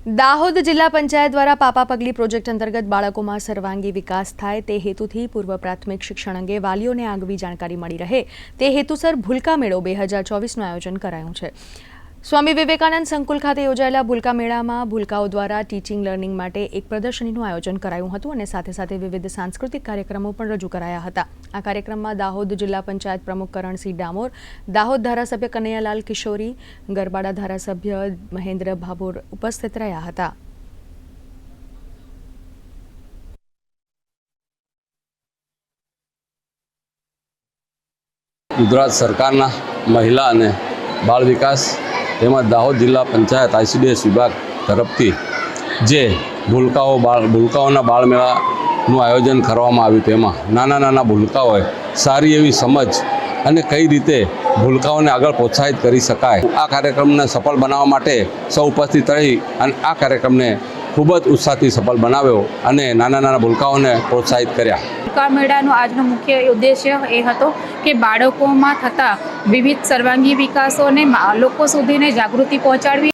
દાહોદ જિલ્લા પંચાયત દ્વારા પાપા પગલી પ્રોજેક્ટ અંતર્ગત બાળકોમાં સર્વાંગી વિકાસ થાય તે હેતુથી પૂર્વ પ્રાથમિક શિક્ષણ અંગે વાલીઓને આગવી જાણકારી મળી રહે તે હેતુસર ભૂલકા મેળો બે હજાર ચોવીસનું આયોજન કરાયું છે. સ્વામી વિવેકાનંદ સંકુલ ખાતે યોજાયેલા ભૂલકા મેળામાં ભૂલકાઓ દ્વારા ટીચિંગ લર્નિંગ માટે એક પ્રદર્શનીનું આયોજન કરાયું હતું અને સાથે સાથે વિવિધ સાંસ્કૃતિક કાર્યક્રમો પણ રજૂ કરાયા હતા. આ કાર્યક્રમમાં દાહોદ જિલ્લા પંચાયત પ્રમુખ કરણસિંહ ડામોર, દાહોદ ધારાસભ્ય કનૈયાલાલ કિશોરી, ગરબાડા ધારાસભ્ય મહેન્દ્ર ભાભોર ઉપસ્થિત રહ્યા હતા. ગુજરાત સરકારના મહિલા અને બાળ વિકાસ તેમજ દાહોદ જિલ્લા પંચાયત આઈસીડીએસ વિભાગ તરફથી જે ભૂલકાઓ બાળ ભૂલકાઓના બાળમેળાનું આયોજન કરવામાં આવ્યું તેમાં નાના નાના ભૂલકાઓએ સારી એવી સમજ અને કઈ રીતે ભૂલકાઓને આગળ પ્રોત્સાહિત કરી શકાય. આ કાર્યક્રમને સફળ બનાવવા માટે સૌ ઉપસ્થિત રહી અને આ કાર્યક્રમને ખૂબ જ ઉત્સાહથી સફળ બનાવ્યો અને નાના નાના ભૂલકાઓને પ્રોત્સાહિત કર્યા. ભૂલકા મેળાનો આજનો મુખ્ય ઉદ્દેશ્ય એ હતો કે બાળકોમાં થતા વિવિધ સર્વાંગી વિકાસોને લોકો સુધીને જાગૃતિ પહોંચાડવી